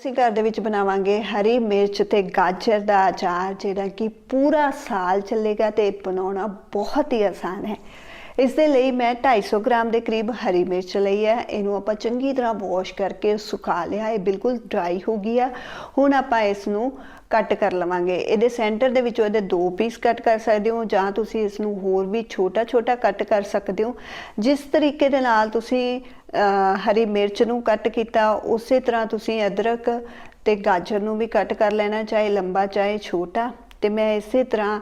ਅਸੀਂ ਘਰ ਦੇ ਵਿੱਚ ਬਣਾਵਾਂਗੇ ਹਰੀ ਮਿਰਚ ਤੇ ਗਾਜਰ ਦਾ ਅਚਾਰ, ਜਿਹੜਾ ਕਿ ਪੂਰਾ ਸਾਲ ਚੱਲੇਗਾ ਤੇ ਬਣਾਉਣਾ ਬਹੁਤ ਹੀ ਆਸਾਨ ਹੈ। ਇਸ ਦੇ ਲਈ ਮੈਂ 250 ਗ੍ਰਾਮ ਦੇ ਕਰੀਬ ਹਰੀ ਮਿਰਚ ਲਈ ਹੈ। ਇਹਨੂੰ ਆਪਾਂ ਚੰਗੀ ਤਰ੍ਹਾਂ ਵਾਸ਼ ਕਰਕੇ ਸੁਕਾ ਲਿਆ। ਇਹ ਬਿਲਕੁਲ ਡਰਾਈ ਹੋ ਗਈ ਆ। ਹੁਣ ਆਪਾਂ ਇਸ ਨੂੰ ਕੱਟ ਕਰ ਲਵਾਂਗੇ। ਇਹਦੇ ਸੈਂਟਰ ਦੇ ਵਿੱਚੋਂ ਇਹਦੇ ਦੋ ਪੀਸ ਕੱਟ ਕਰ ਸਕਦੇ ਹੋ ਜਾਂ ਤੁਸੀਂ ਇਸ ਨੂੰ ਹੋਰ ਵੀ ਛੋਟਾ ਛੋਟਾ ਕੱਟ ਕਰ ਸਕਦੇ ਹੋ। ਜਿਸ ਤਰੀਕੇ ਦੇ ਨਾਲ ਤੁਸੀਂ ਹਰੀ ਮਿਰਚ ਨੂੰ ਕੱਟ ਕੀਤਾ, ਉਸੇ ਤਰ੍ਹਾਂ ਤੁਸੀਂ ਅਦਰਕ ਤੇ ਗਾਜਰ ਨੂੰ ਵੀ ਕੱਟ ਕਰ ਲੈਣਾ, ਚਾਹੇ ਲੰਬਾ, ਚਾਹੇ ਛੋਟਾ। ਤੇ ਮੈਂ ਇਸੇ ਤਰ੍ਹਾਂ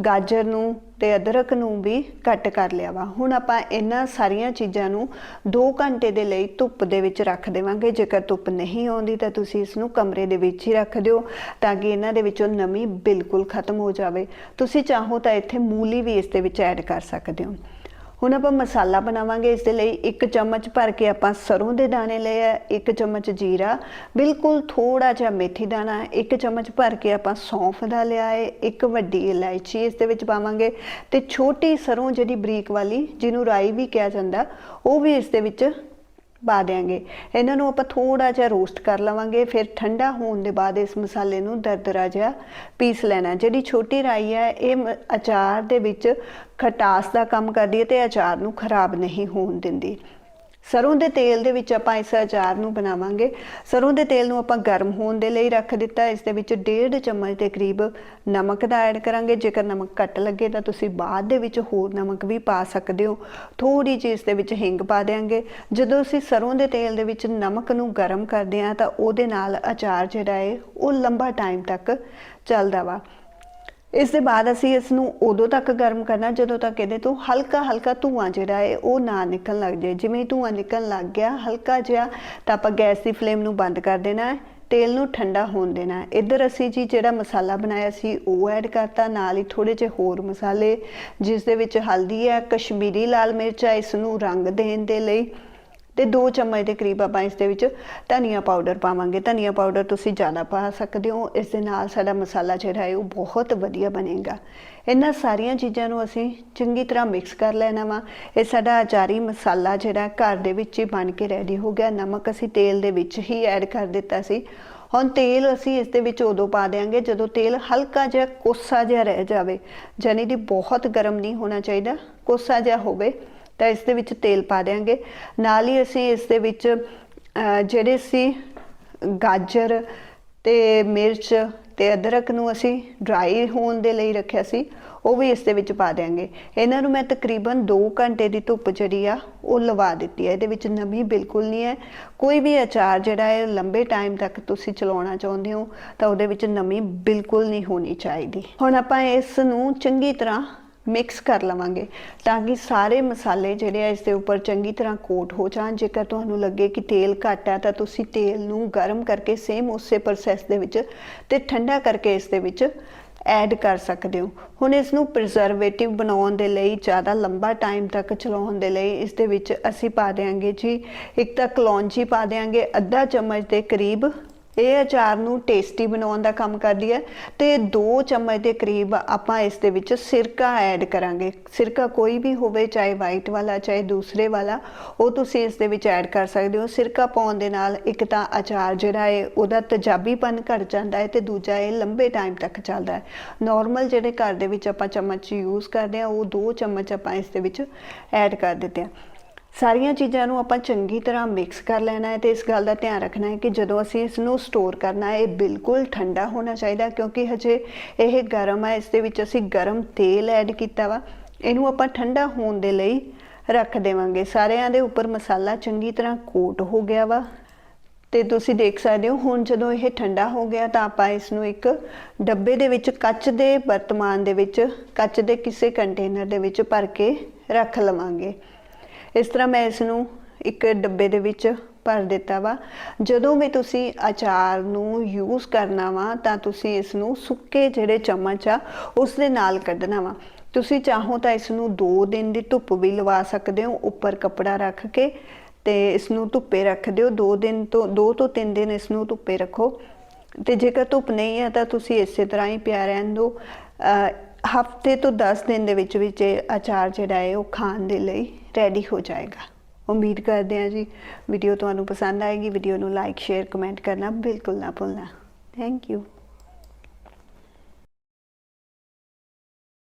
ਗਾਜਰ ਨੂੰ ਤੇ ਅਦਰਕ ਨੂੰ ਵੀ ਕੱਟ ਕਰ ਲਿਆ ਵਾ। ਹੁਣ ਆਪਾਂ ਇਹਨਾਂ ਸਾਰੀਆਂ ਚੀਜ਼ਾਂ ਨੂੰ 2 ਘੰਟੇ ਦੇ ਲਈ ਧੁੱਪ ਦੇ ਵਿੱਚ ਰੱਖ ਦੇਵਾਂਗੇ। ਜੇਕਰ ਧੁੱਪ ਨਹੀਂ ਆਉਂਦੀ ਤਾਂ ਤੁਸੀਂ ਇਸ ਨੂੰ ਕਮਰੇ ਦੇ ਵਿੱਚ ਹੀ ਰੱਖ ਦਿਓ ਤਾਂ ਕਿ ਇਹਨਾਂ ਦੇ ਵਿੱਚੋਂ ਨਮੀ ਬਿਲਕੁਲ ਖਤਮ ਹੋ ਜਾਵੇ। ਤੁਸੀਂ ਚਾਹੋ ਤਾਂ ਇੱਥੇ ਮੂਲੀ ਵੀ ਇਸ ਦੇ ਵਿੱਚ ਐਡ ਕਰ ਸਕਦੇ ਹੋ। ਹੁਣ ਆਪਾਂ ਮਸਾਲਾ ਬਣਾਵਾਂਗੇ, ਇਸ ਦੇ ਲਈ ਇੱਕ ਚਮਚ ਭਰ ਕੇ ਆਪਾਂ ਸਰੋਂ ਦੇ ਦਾਣੇ ਲਏ ਆ, ਇੱਕ ਚਮਚ ਜੀਰਾ, ਬਿਲਕੁਲ ਥੋੜਾ ਜਿਹਾ ਮੇਥੀ ਦਾਣਾ, ਇੱਕ ਚਮਚ ਭਰ ਕੇ ਆਪਾਂ ਸੌਂਫ ਦਾ ਲਿਆ ਹੈ ਇੱਕ ਵੱਡੀ ਇਲਾਇਚੀ ਇਸ ਦੇ ਵਿੱਚ ਪਾਵਾਂਗੇ ਤੇ ਛੋਟੀ ਸਰੋਂ ਜਿਹੜੀ ਬਰੀਕ ਵਾਲੀ, ਜਿਹਨੂੰ ਰਾਈ ਵੀ ਕਿਹਾ ਜਾਂਦਾ, ਉਹ ਵੀ ਇਸ ਦੇ ਵਿੱਚ ਪਾ ਦਿਆਂਗੇ। ਇਹਨਾਂ ਨੂੰ ਆਪਾਂ ਥੋੜਾ ਜਿਹਾ ਰੋਸਟ ਕਰ ਲਵਾਂਗੇ, ਫਿਰ ਠੰਡਾ ਹੋਣ ਦੇ ਬਾਅਦ ਇਸ ਮਸਾਲੇ ਨੂੰ ਦਰਦਰਾ ਜਿਹਾ ਪੀਸ ਲੈਣਾ। ਜਿਹੜੀ ਛੋਟੀ ਰਾਈ ਹੈ, ਇਹ ਮ- ਅਚਾਰ ਦੇ ਵਿੱਚ ਖਟਾਸ ਦਾ ਕੰਮ ਕਰਦੀ ਹੈ ਤੇ ਅਚਾਰ ਨੂੰ ਖਰਾਬ ਨਹੀਂ ਹੋਣ ਦਿੰਦੀ। ਸਰੋਂ ਦੇ ਤੇਲ ਦੇ ਵਿੱਚ ਆਪਾਂ ਇਸ ਅਚਾਰ ਨੂੰ ਬਣਾਵਾਂਗੇ। ਸਰੋਂ ਦੇ ਤੇਲ ਨੂੰ ਆਪਾਂ ਗਰਮ ਹੋਣ ਦੇ ਲਈ ਰੱਖ ਦਿੱਤਾ। ਇਸ ਦੇ ਵਿੱਚ ਡੇਢ ਚਮਚ ਦੇ ਕਰੀਬ ਨਮਕ ਦਾ ਐਡ ਕਰਾਂਗੇ। ਜੇਕਰ ਨਮਕ ਘੱਟ ਲੱਗੇ ਤਾਂ ਤੁਸੀਂ ਬਾਅਦ ਦੇ ਵਿੱਚ ਹੋਰ ਨਮਕ ਵੀ ਪਾ ਸਕਦੇ ਹੋ। ਥੋੜੀ ਜਿਹੀ ਇਸ ਦੇ ਵਿੱਚ ਹਿੰਗ ਪਾ ਦੇਾਂਗੇ ਜਦੋਂ ਅਸੀਂ ਸਰੋਂ ਦੇ ਤੇਲ ਦੇ ਵਿੱਚ ਨਮਕ ਨੂੰ ਗਰਮ ਕਰਦੇ ਹਾਂ ਤਾਂ ਉਹਦੇ ਨਾਲ ਅਚਾਰ ਜਿਹੜਾ ਹੈ, ਉਹ ਲੰਬਾ ਟਾਈਮ ਤੱਕ ਚੱਲਦਾ ਵਾ। ਇਸ ਦੇ ਬਾਅਦ ਅਸੀਂ ਇਸ ਨੂੰ ਉਦੋਂ ਤੱਕ ਗਰਮ ਕਰਨਾ, ਜਦੋਂ ਤੱਕ ਇਹਦੇ ਤੋਂ ਹਲਕਾ ਹਲਕਾ ਧੂਆਂ ਜਿਹੜਾ ਹੈ, ਉਹ ਨਾ ਨਿਕਲਣ ਲੱਗ ਜਾਏ। ਜਿਵੇਂ ਹੀ ਧੂਆਂ ਨਿਕਲਣ ਲੱਗ ਗਿਆ, ਹਲਕਾ ਜਿਹਾ ਤਾਂ ਆਪਾਂ ਗੈਸ ਦੀ ਫਲੇਮ ਨੂੰ ਬੰਦ ਕਰ ਦੇਣਾ ਹੈ, ਤੇਲ ਨੂੰ ਠੰਡਾ ਹੋਣ ਦੇਣਾ ਇੱਧਰ ਅਸੀਂ ਜੀ ਜਿਹੜਾ ਮਸਾਲਾ ਬਣਾਇਆ ਸੀ, ਉਹ ਐਡ ਕਰਤਾ। ਨਾਲ ਹੀ ਥੋੜੇ ਜਿਹੇ ਹੋਰ ਮਸਾਲੇ, ਜਿਸ ਦੇ ਵਿੱਚ ਹਲਦੀ ਹੈ, ਕਸ਼ਮੀਰੀ ਲਾਲ ਮਿਰਚ ਹੈ, ਇਸ ਨੂੰ ਰੰਗ ਦੇਣ ਦੇ ਲਈ। ਤੇ 2 ਚਮਚ ਦੇ ਕਰੀਬ ਆਪਾਂ ਇਸ ਦੇ ਵਿੱਚ ਧਨੀਆ ਪਾਊਡਰ ਪਾਵਾਂਗੇ। ਧਨੀਆ ਪਾਊਡਰ ਤੁਸੀਂ ਜ਼ਿਆਦਾ ਪਾ ਸਕਦੇ ਹੋ। ਇਸ ਦੇ ਨਾਲ ਸਾਡਾ ਮਸਾਲਾ ਜਿਹੜਾ ਹੈ ਉਹ ਬਹੁਤ ਵਧੀਆ ਬਣੇਗਾ। ਇਹਨਾਂ ਸਾਰੀਆਂ ਚੀਜ਼ਾਂ ਨੂੰ ਅਸੀਂ ਚੰਗੀ ਤਰ੍ਹਾਂ ਮਿਕਸ ਕਰ ਲੈਣਾ ਵਾ। ਇਹ ਸਾਡਾ ਅਚਾਰੀ ਮਸਾਲਾ ਜਿਹੜਾ ਘਰ ਦੇ ਵਿੱਚ ਹੀ ਬਣ ਕੇ ਰੈਡੀ ਹੋ ਗਿਆ। ਨਮਕ ਅਸੀਂ ਤੇਲ ਦੇ ਵਿੱਚ ਹੀ ਐਡ ਕਰ ਦਿੱਤਾ ਸੀ। ਹੁਣ ਤੇਲ ਅਸੀਂ ਇਸ ਦੇ ਵਿੱਚ ਉਦੋਂ ਪਾ ਦੇਾਂਗੇ ਜਦੋਂ ਤੇਲ ਹਲਕਾ ਜਿਹਾ ਕੋਸਾ ਜਿਹਾ ਰਹਿ ਜਾਵੇ। ਜਾਨੀ ਦੀ ਬਹੁਤ ਗਰਮ ਨਹੀਂ ਹੋਣਾ ਚਾਹੀਦਾ। ਕੋਸਾ ਜਿਹਾ ਹੋਵੇ। ਤਾਂ ਇਸ ਦੇ ਵਿੱਚ ਤੇਲ ਪਾ ਦੇਾਂਗੇ ਨਾਲ ਹੀ ਅਸੀਂ ਇਸ ਦੇ ਵਿੱਚ ਜਿਹੜੇ ਸੀ, ਗਾਜਰ ਤੇ ਮਿਰਚ ਤੇ ਅਦਰਕ ਨੂੰ ਅਸੀਂ ਡਰਾਈ ਹੋਣ ਦੇ ਲਈ ਰੱਖਿਆ ਸੀ, ਉਹ ਵੀ ਇਸ ਦੇ ਵਿੱਚ ਪਾ ਦੇਾਂਗੇ ਇਹਨਾਂ ਨੂੰ ਮੈਂ ਤਕਰੀਬਨ 2 ਘੰਟੇ ਦੀ ਧੁੱਪ ਜਿਹੜੀ ਆ, ਉਹ ਲਵਾ ਦਿੱਤੀ ਹੈ ਇਹਦੇ ਵਿੱਚ ਨਮੀ ਬਿਲਕੁਲ ਨਹੀਂ ਹੈ। ਕੋਈ ਵੀ ਅਚਾਰ ਜਿਹੜਾ ਹੈ, ਲੰਬੇ ਟਾਈਮ ਤੱਕ ਤੁਸੀਂ ਚਲਾਉਣਾ ਚਾਹੁੰਦੇ ਹੋ, ਤਾਂ ਉਹਦੇ ਵਿੱਚ ਨਮੀ ਬਿਲਕੁਲ ਨਹੀਂ ਹੋਣੀ ਚਾਹੀਦੀ। ਹੁਣ ਆਪਾਂ ਇਸ ਨੂੰ ਚੰਗੀ ਤਰ੍ਹਾਂ ਮਿਕਸ ਕਰ ਲਵਾਂਗੇ ਤਾਂ ਕਿ ਸਾਰੇ ਮਸਾਲੇ ਜਿਹੜੇ ਆ ਇਸ ਦੇ ਉੱਪਰ ਚੰਗੀ ਤਰ੍ਹਾਂ ਕੋਟ ਹੋ ਜਾਣ। ਜੇਕਰ ਤੁਹਾਨੂੰ ਲੱਗੇ ਕਿ ਤੇਲ ਘੱਟ ਹੈ ਤਾਂ ਤੁਸੀਂ ਤੇਲ ਨੂੰ ਗਰਮ ਕਰਕੇ ਸੇਮ ਉਸੇ ਪ੍ਰੋਸੈਸ ਦੇ ਵਿੱਚ ਤੇ ਠੰਡਾ ਕਰਕੇ ਇਸ ਦੇ ਵਿੱਚ ਐਡ ਕਰ ਸਕਦੇ ਹੋ। ਹੁਣ ਇਸ ਨੂੰ ਪ੍ਰੀਜ਼ਰਵੇਟਿਵ ਬਣਾਉਣ ਦੇ ਲਈ, ਜ਼ਿਆਦਾ ਲੰਬਾ ਟਾਈਮ ਤੱਕ ਚਲਾਉਣ ਦੇ ਲਈ ਇਸ ਦੇ ਵਿੱਚ ਅਸੀਂ ਪਾ ਦੇਾਂਗੇ ਜੀ, ਇੱਕ ਤਾਂ ਕਲੌਂਜੀ ਪਾ ਦੇਾਂਗੇ ਅੱਧਾ ਚਮਚ ਦੇ ਕਰੀਬ ਇਹ ਅਚਾਰ ਨੂੰ ਟੇਸਟੀ ਬਣਾਉਣ ਦਾ ਕੰਮ ਕਰਦੀ ਹੈ ਤੇ 2 ਚਮਚ ਦੇ ਕਰੀਬ ਆਪਾਂ ਇਸ ਦੇ ਵਿੱਚ ਸਿਰਕਾ ਐਡ ਕਰਾਂਗੇ। ਸਿਰਕਾ ਕੋਈ ਵੀ ਹੋਵੇ, ਚਾਹੇ ਵਾਈਟ ਵਾਲਾ, ਚਾਹੇ ਦੂਸਰੇ ਵਾਲਾ, ਉਹ ਤੁਸੀਂ ਇਸ ਦੇ ਵਿੱਚ ਐਡ ਕਰ ਸਕਦੇ ਹੋ। ਸਿਰਕਾ ਪਾਉਣ ਦੇ ਨਾਲ ਇੱਕ ਤਾਂ ਅਚਾਰ ਜਿਹੜਾ ਹੈ, ਉਹਦਾ ਤਜਾਬੀਪਨ ਘਟ ਜਾਂਦਾ ਹੈ ਤੇ ਦੂਜਾ ਇਹ ਲੰਬੇ ਟਾਈਮ ਤੱਕ ਚੱਲਦਾ ਹੈ। ਨਾਰਮਲ ਜਿਹੜੇ ਘਰ ਦੇ ਵਿੱਚ ਆਪਾਂ ਚਮਚ ਯੂਜ਼ ਕਰਦੇ ਆ ਉਹ 2 ਚਮਚ ਆਪਾਂ ਇਸ ਦੇ ਵਿੱਚ ਐਡ ਕਰ ਦਿੱਤੇ ਆ ਸਾਰੀਆਂ ਚੀਜ਼ਾਂ ਨੂੰ ਆਪਾਂ ਚੰਗੀ ਤਰ੍ਹਾਂ ਮਿਕਸ ਕਰ ਲੈਣਾ ਹੈ ਤੇ ਇਸ ਗੱਲ ਦਾ ਧਿਆਨ ਰੱਖਣਾ ਹੈ ਕਿ ਜਦੋਂ ਅਸੀਂ ਇਸ ਨੂੰ ਸਟੋਰ ਕਰਨਾ ਹੈ, ਇਹ ਬਿਲਕੁਲ ਠੰਡਾ ਹੋਣਾ ਚਾਹੀਦਾ ਕਿਉਂਕਿ ਹਜੇ ਇਹ ਗਰਮ ਹੈ, ਇਸ ਦੇ ਵਿੱਚ ਅਸੀਂ ਗਰਮ ਤੇਲ ਐਡ ਕੀਤਾ ਵਾ। ਇਹਨੂੰ ਆਪਾਂ ਠੰਡਾ ਹੋਣ ਦੇ ਲਈ ਰੱਖ ਦੇਵਾਂਗੇ। ਸਾਰਿਆਂ ਦੇ ਉੱਪਰ ਮਸਾਲਾ ਚੰਗੀ ਤਰ੍ਹਾਂ ਕੋਟ ਹੋ ਗਿਆ ਵਾ। ਤੇ ਤੁਸੀਂ ਦੇਖ ਸਕਦੇ ਹੋ, ਹੁਣ ਜਦੋਂ ਇਹ ਠੰਡਾ ਹੋ ਗਿਆ ਤਾਂ ਆਪਾਂ ਇਸ ਨੂੰ ਇੱਕ ਡੱਬੇ ਦੇ ਵਿੱਚ ਕੱਚ ਦੇ ਵਰਤਮਾਨ ਦੇ ਵਿੱਚ, ਕੱਚ ਦੇ ਕਿਸੇ ਕੰਟੇਨਰ ਦੇ ਵਿੱਚ ਭਰ ਕੇ ਰੱਖ ਲਵਾਂਗੇ। ਇਸ ਤਰ੍ਹਾਂ ਮੈਂ ਇਸ ਨੂੰ ਇੱਕ ਡੱਬੇ ਦੇ ਵਿੱਚ ਭਰ ਦਿੱਤਾ ਵਾ। ਜਦੋਂ ਵੀ ਤੁਸੀਂ ਅਚਾਰ ਨੂੰ ਯੂਜ਼ ਕਰਨਾ ਵਾ, ਤਾਂ ਤੁਸੀਂ ਇਸ ਨੂੰ ਸੁੱਕੇ ਜਿਹੜੇ ਚਮਚ ਆ ਉਸ ਦੇ ਨਾਲ ਕੱਢਣਾ ਵਾ। ਤੁਸੀਂ ਚਾਹੋ ਤਾਂ ਇਸ ਨੂੰ 2 ਦਿਨ ਦੀ ਧੁੱਪ ਵੀ ਲਵਾ ਸਕਦੇ ਹੋ, ਉੱਪਰ ਕੱਪੜਾ ਰੱਖ ਕੇ ਤੇ ਇਸ ਨੂੰ ਧੁੱਪੇ ਰੱਖ ਦਿਓ। 2 ਦਿਨ ਤੋਂ 2 ਤੋਂ 3 ਦਿਨ ਇਸ ਨੂੰ ਧੁੱਪੇ ਰੱਖੋ। ਤੇ ਜੇਕਰ ਧੁੱਪ ਨਹੀਂ ਹੈ ਤਾਂ ਤੁਸੀਂ ਇਸੇ ਤਰ੍ਹਾਂ ਹੀ ਪਿਆ ਰਹਿਣ ਦਿਓ। ਹਫ਼ਤੇ ਤੋਂ 10 ਦਿਨ ਦੇ ਵਿੱਚ ਵਿੱਚ ਇਹ ਅਚਾਰ ਜਿਹੜਾ ਹੈ ਉਹ ਖਾਣ ਦੇ ਲਈ ਰੈਡੀ ਹੋ ਜਾਏਗਾ। ਉਮੀਦ ਕਰਦੇ ਹਾਂ ਜੀ ਵੀਡੀਓ ਤੁਹਾਨੂੰ ਪਸੰਦ ਆਏਗੀ। ਵੀਡੀਓ ਨੂੰ ਲਾਈਕ ਸ਼ੇਅਰ ਕਮੈਂਟ ਕਰਨਾ ਬਿਲਕੁਲ ਨਾ ਭੁੱਲਣਾ। Thank you